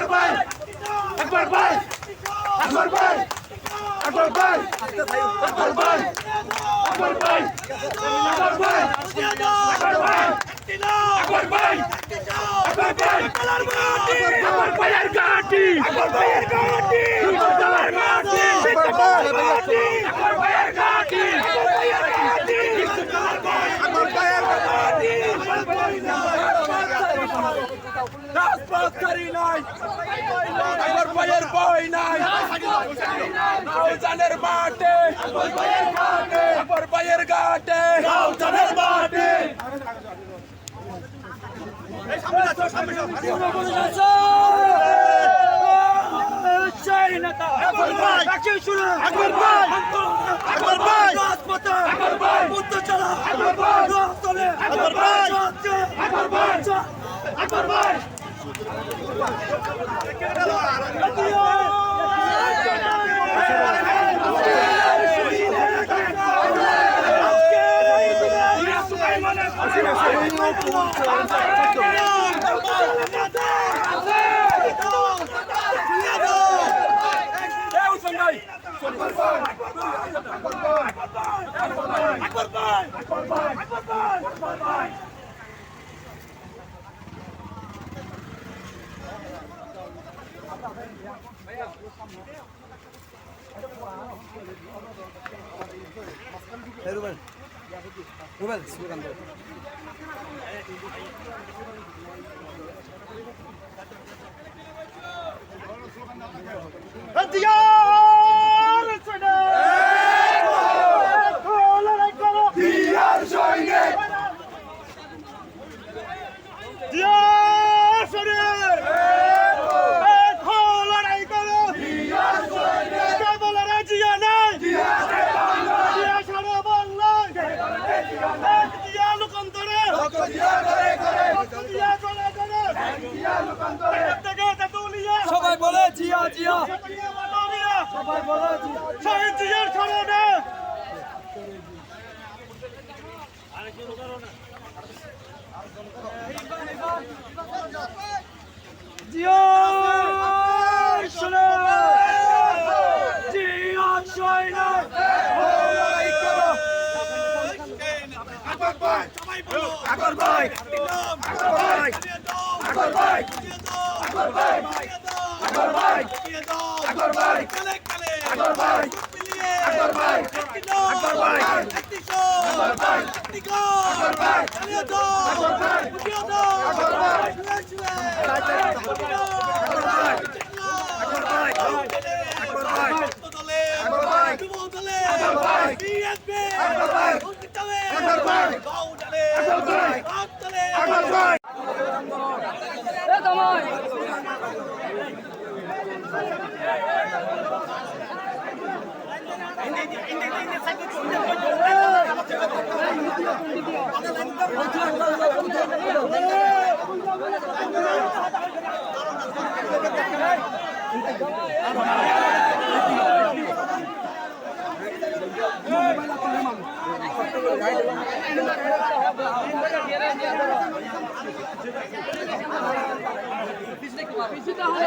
একবার ভাই একবার ভাই একবার ভাই একবার ভাই একবার ভাই একবার ভাই একবার ভাই একবার ভাই একবার ভাই একবার ভাই একবার ভাইয়ের গাটি একবার ভাইয়ের গাটি একবার ভাইয়ের গাটি একবার ভাইয়ের গাটি রাজপথকারী নাই। একবার ভাইয়ের বই নাই। জানের মাঠে। একবার ভাইয়ের ঘাটে। জানের মাঠে। একবার ভাই। Let's go. রুবেল। রুবেল সুকান্ত আকবর ভাই আকবর ভাই আকবর ভাই আকবর ভাই আকবর ভাই আকবর ভাই আকবর ভাই আকবর ভাই আকবর ভাই ভাই বলা পিছনে কি পিছনে তাহলে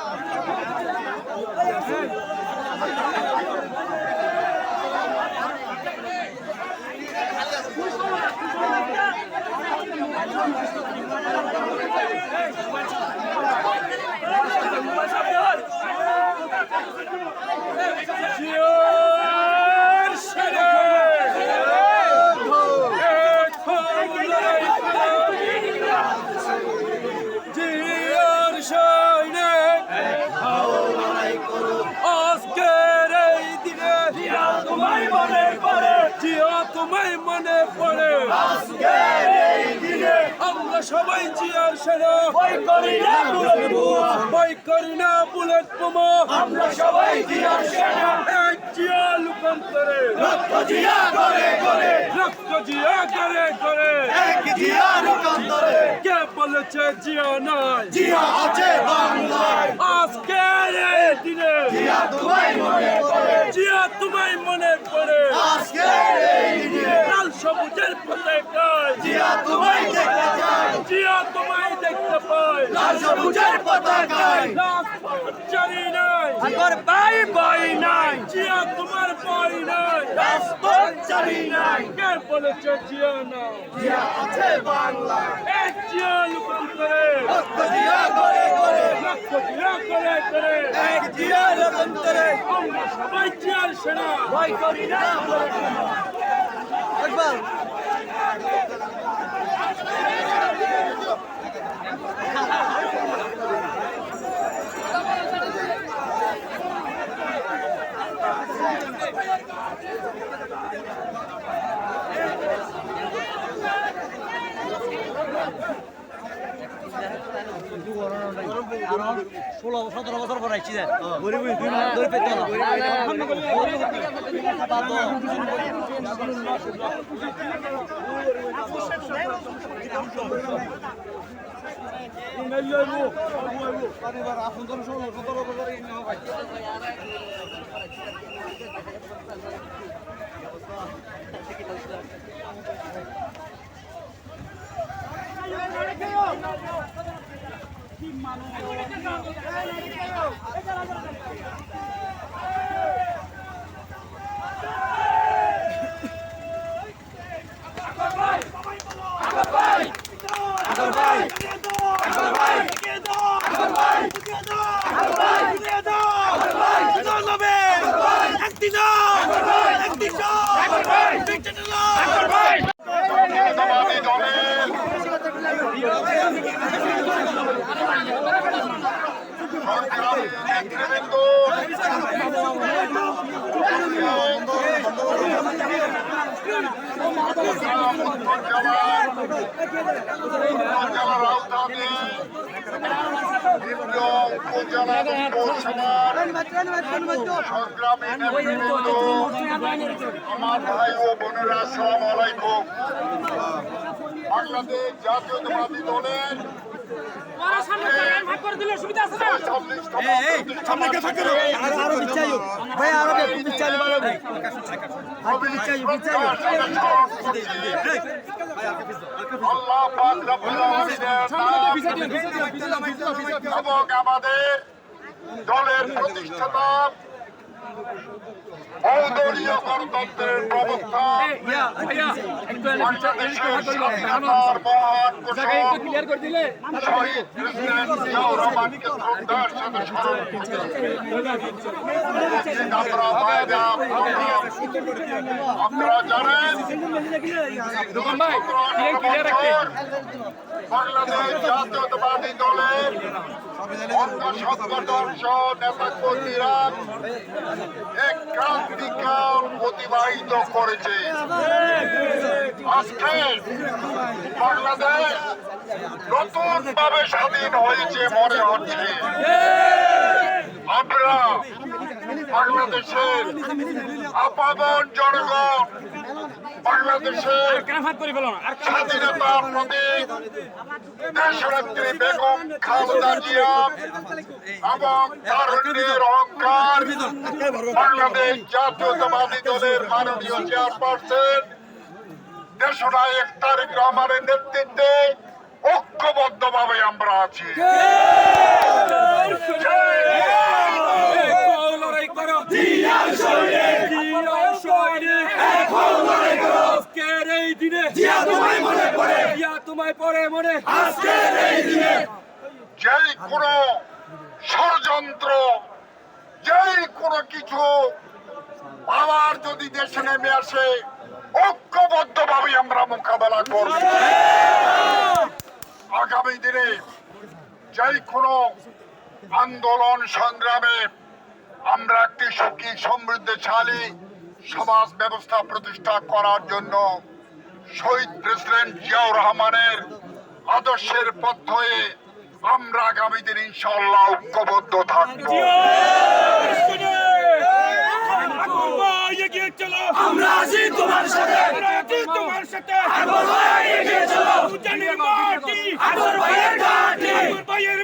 Thank you. সবাই জিয়ার সেনা ভয় করি না বুলেট বোমা ভয় করি না বুলেট বোমা আমরা সবাই জিয়ার সেনা এক জিয়া লুকান্তরে রক্ত জিয়া করে করে রক্ত জিয়া করে করে এক জিয়া রূপান্তরে কে বলেছে জিয়া নাই? জিয়া আছে বাংলায়। আজকে এই দিনে। জিয়া তোমায় মনে করে জিয়া তোমায় মনে পড়ে। আজকে সবুজের পতাকায় জিয়া তোমায় দেখতে চাই। জিয়া তোমায় দেখতে পাই। লাল সবুজের পতাকায় রাজপথ জানি নাই। আমার ভাই ভাই নাই। জিয়া তোমার ভাই নাই। রাজপথ জানি নাই। কে বলেছে জিয়া না জিয়া আছে বাংলায়। এক জিয়া লুকান করে। রক্ত জিয়া করে করে লক্ষ জিয়া করে করে এক জিয়া রূপান্তরে আমরা সবাই জিয়ার সেনা। ভয় করি না। ষোলো সতেরো বছর পর আইছি যে গরিব দুই মাস ধরে পেতে না জাতীয়তাবাদী দলের সংগ্রামী নেতৃবৃন্দ জেলার জেলার আওতাধীন বিভিন্ন উপজেলা পৌরসভার সংগ্রামী নেতৃবৃন্দ আমার ভাই ও বোনেরা আসসালামু আলাইকুম বাংলাদেশ জাতীয়তাবাদী দলের বিচারি আল্লাহ পাক রব্বুল আলামিনের আমাদের দলের প্রতিষ্ঠাতা বহুদলীয় গণতন্ত্রের প্রবক্তা আপনারা জানেন বাংলাদেশ জাতীয়তাবাদী দলের অতিবাহিত করেছে আজকে বাংলাদেশ নতুন ভাবে স্বাধীন হয়েছে মনে হচ্ছে আমরা বাংলাদেশের আপামন জনগণ বাংলাদেশের স্বাধীনতার প্রতীক দেশনেত্রী বেগম খালেদা জিয়া এবং তারুণ্যের অহংকার বাংলাদেশ জাতীয়তাবাদী দলের মাননীয় চেয়ারপারসন দেশনায়ক তারেক রহমানের নেতৃত্বে ঐক্যবদ্ধ ভাবে আমরা আছি লড়াই করো জিয়ার সৈনিক জিয়ার সৈনিক এখন লড়াই করো আজকের এই দিনে জিয়া তোমায় মনে পড়ে। জিয়া তোমায় পড়ে মনে। আজকের এই দিনে যেই কোন ষড়যন্ত্র যেই কোন কিছু আবার যদি দেশে নেমে আসে ঐক্যবদ্ধ ভাবে আমরা মোকাবেলা করব। আগামী দিনে যেই কোন আন্দোলন সংগ্রামে আমরা একটি সুখী সমৃদ্ধশালী সমাজ ব্যবস্থা প্রতিষ্ঠা করার জন্য শহীদ প্রেসিডেন্ট জিয়াউর রহমানের আদর্শের পথ হয়ে আমরা আগামী দিন ইনশাল্লাহ ঐক্যবদ্ধ থাকব। আমরা আছি তোমার সাথে। তোমার সাথে।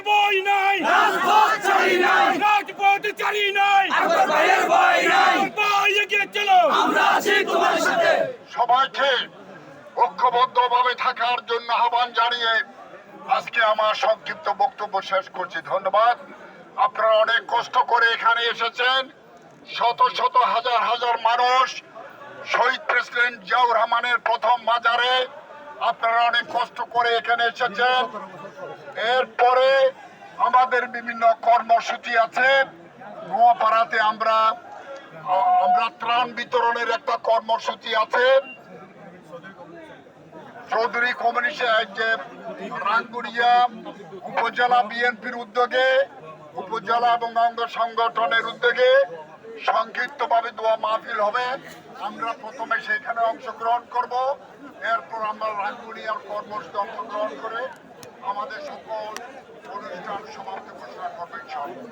বই নাই। রাজপথ নাই। নাই। নাই। চলো। আমরা আছি তোমার সাথে। সবাইকে ঐক্যবদ্ধভাবে থাকার জন্য আহ্বান জানিয়ে আজকে আমার সংক্ষিপ্ত বক্তব্য শেষ করছি। ধন্যবাদ। আপনারা অনেক কষ্ট করে এখানে এসেছেন। শত শত হাজার হাজার মানুষ শহীদ প্রেসিডেন্ট জিয়াউর রহমানের প্রথম বাজারে আপনারা অনেক কষ্ট করে এখানে এসেছেন। এরপরে আমাদের বিভিন্ন কর্মসূচি আছে। নোয়াপাড়াতে আমরা আমরা ত্রাণ বিতরণের একটা কর্মসূচি আছে। চৌধুরী কমিউনিস্ট রাঙ্গুড়িয়া উপজেলা বিএনপির উদ্যোগে, উপজেলা এবং অঙ্গ সংগঠনের উদ্যোগে সংক্ষিপ্তভাবে দোয়া মাহফিল হবে। আমরা প্রথমে সেখানে অংশগ্রহণ করব। এরপর আমরা রাঙ্গুড়িয়ার কর্মসূচি অংশগ্রহণ করে আমাদের সকল অনুষ্ঠান সমাপ্তি ঘোষণা করব ইনশাআল্লাহ।